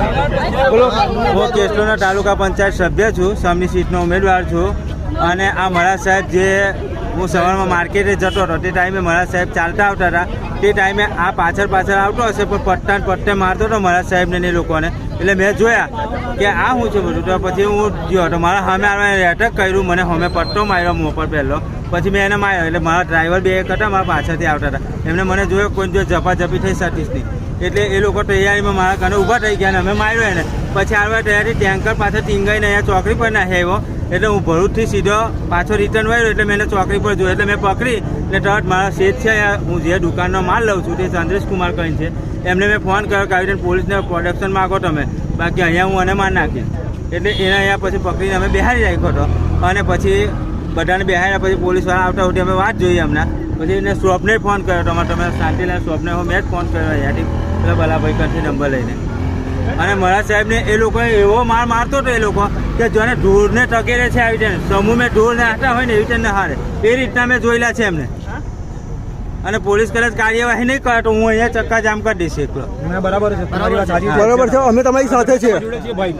હું કેસલોના તાલુકા પંચાયત સભ્ય છું, સામની સીટનો ઉમેદવાર છું. અને આ મહારાજ સાહેબ જે હું સવારમાં માર્કેટે જતો હતો, તે ટાઈમે મહારાજ સાહેબ ચાલતા આવતા હતા. તે ટાઈમે આ પાછળ પાછળ આવતો હશે, પણ પટ્ટા પટ્ટે મારતો હતો મહારાજ સાહેબને એ લોકોને. એટલે મેં જોયા કે આ હું છે બધું. તો પછી હું ગયો હતો. મારા સામે આવવાને એટેક કર્યું, મને સામે પટ્ટો માર્યો, મોં પર પહેલો પછી મેં એને માર્યો. એટલે મારા ડ્રાઈવર બે એક હતા, મારા પાછળથી આવતા હતા. એમને મને જોયો, કોઈ જો ઝપાઝપી થઈ શકીશ નહીં. એટલે એ લોકો તૈયારીમાં મારા ઘરે ઊભા થઈ ગયા અને અમે માર્યો એને. પછી આવવા તૈયારી ટેન્કર પાછળ ટીંગાઈને અહીંયા ચોકડી પર નાખી આવ્યો એટલે હું ભરૂચથી સીધો પાછો રિટર્ન વાળ્યો એટલે મેં એને ચોકડી પર જોયો. એટલે મેં પકડી એટલે તરત મારા શેઠ છે હું જે દુકાનનો માલ લઉં છું તે ચંદ્રેશ કુમાર કરીને છે. એમને મેં ફોન કર્યો કે આવી રીતે પોલીસને પ્રોડક્શન માગો તમે. બાકી અહીંયા હું અને માર નાખીશ. એટલે એને અહીંયા પછી પકડીને અમે બેહારી રાખ્યો હતો. અને પછી બધાને બેહાડ્યા પછી પોલીસવાળા આવતા હોતી અમે વાત જોઈએ હમણાં પછી એને સ્વપ્ને ફોન કર્યો. તમારે તમે શાંતિલાલ હું મેં જ ફોન કર્યો અહીંયાથી પેલા ભલાભાઈ કરથી નંબર લઈને. અને મારા સાહેબને એ લોકોએ એવો માર મારતો હતો એ લોકો કે જોને ઢોરને ટકેરે છે આવી રીતે. સમૂહ મેં ઢોરને હાટા હોય ને એવી રીતે હારે. એ રીતના મેં જોયેલા છે એમને. અને પોલીસ કદાચ કાર્યવાહી નહીં કરે તો હું અહીંયા ચક્કા જામ કરી દઈશ એકલો. બરાબર છે. તમારી છે. અમે તમારી સાથે છીએ. છીએ ભાઈ.